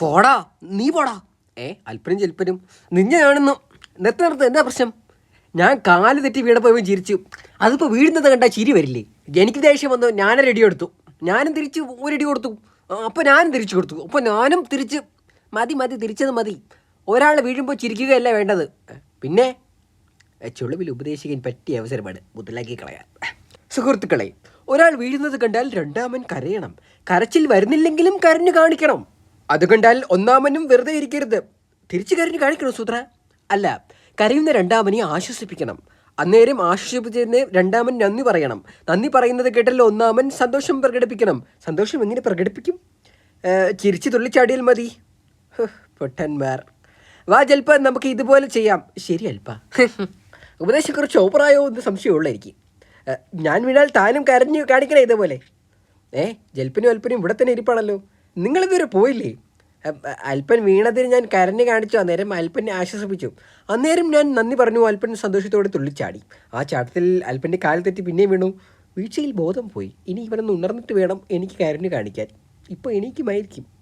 പോടാ നീ പോടാ. ഏ അല്പനും ചെൽപ്പനും. നിന്നെയാണെന്ന് നിർത്തി നിർത്ത് എന്താ പ്രശ്നം? ഞാൻ കാൽ തെറ്റി വീണപ്പോൾ ചിരിച്ചു. അതിപ്പോൾ വീഴുന്നത് കണ്ടാൽ ചിരി വരില്ലേ? എനിക്ക് ദേഷ്യം വന്നു ഞാൻ റെഡി കൊടുത്തു. ഞാനും തിരിച്ച് ഒരു ഇടി കൊടുത്തു അപ്പോൾ ഞാനും തിരിച്ചു കൊടുത്തു. അപ്പോൾ ഞാനും തിരിച്ച് മതി മതി തിരിച്ചത് മതി. ഒരാൾ വീഴുമ്പോൾ ചിരിക്കുകയല്ല വേണ്ടത്. പിന്നെ ചുളിവിൽ ഉപദേശിക്കാൻ പറ്റിയ അവസരമാണ് മുതലാക്കി കളയാൻ. സുഹൃത്തുക്കളെ ഒരാൾ വീഴുന്നത് കണ്ടാൽ രണ്ടാമൻ കരയണം. കരച്ചിൽ വരുന്നില്ലെങ്കിലും കരഞ്ഞു കാണിക്കണം. അത് കണ്ടാൽ ഒന്നാമനും വെറുതെ ഇരിക്കരുത്. തിരിച്ചു കരഞ്ഞു കാണിക്കണം സൂത്ര അല്ല കരയുന്ന രണ്ടാമനെ ആശ്വസിപ്പിക്കണം. അന്നേരം ആശ്വസിപ്പിച്ചതിന് രണ്ടാമൻ നന്ദി പറയണം. നന്ദി പറയുന്നത് കേട്ടല്ലോ ഒന്നാമൻ സന്തോഷം പ്രകടിപ്പിക്കണം. സന്തോഷം എങ്ങനെ പ്രകടിപ്പിക്കും? ചിരിച്ചു തുള്ളിച്ചാടിയാൽ മതി. പൊട്ടന്മാർ. വാ ജൽപ്പ നമുക്ക് ഇതുപോലെ ചെയ്യാം. ശരി അൽപ്പ. ഉപദേശം കുറച്ച് ഓപ്പറായോ എന്ന് സംശയമുള്ള എനിക്ക് ഞാൻ വീണാൽ താനും കരഞ്ഞു കാണിക്കണേ ഇതേപോലെ. ഏ ജൽപ്പനും അൽപ്പനും ഇവിടെ തന്നെ ഇരിപ്പാണല്ലോ. നിങ്ങളിതുവരെ പോയില്ലേ? അല്പൻ വീണതിന് ഞാൻ കരഞ്ഞു കാണിച്ചു അന്നേരം അല്പനെ ആശ്വസിപ്പിച്ചു. അന്നേരം ഞാൻ നന്ദി പറഞ്ഞു അല്പൻ സന്തോഷത്തോടെ തുള്ളിച്ചാടി ആ ചാട്ടത്തിൽ അല്പന്റെ കാൽ തെറ്റി പിന്നെയും വീണു. വീഴ്ചയിൽ ബോധം പോയി. ഇനി ഇവനൊന്ന് ഉണർന്നിട്ട് വേണം എനിക്ക് കരഞ്ഞു കാണിക്കാൻ. ഇപ്പോൾ എനിക്കുമായിരിക്കും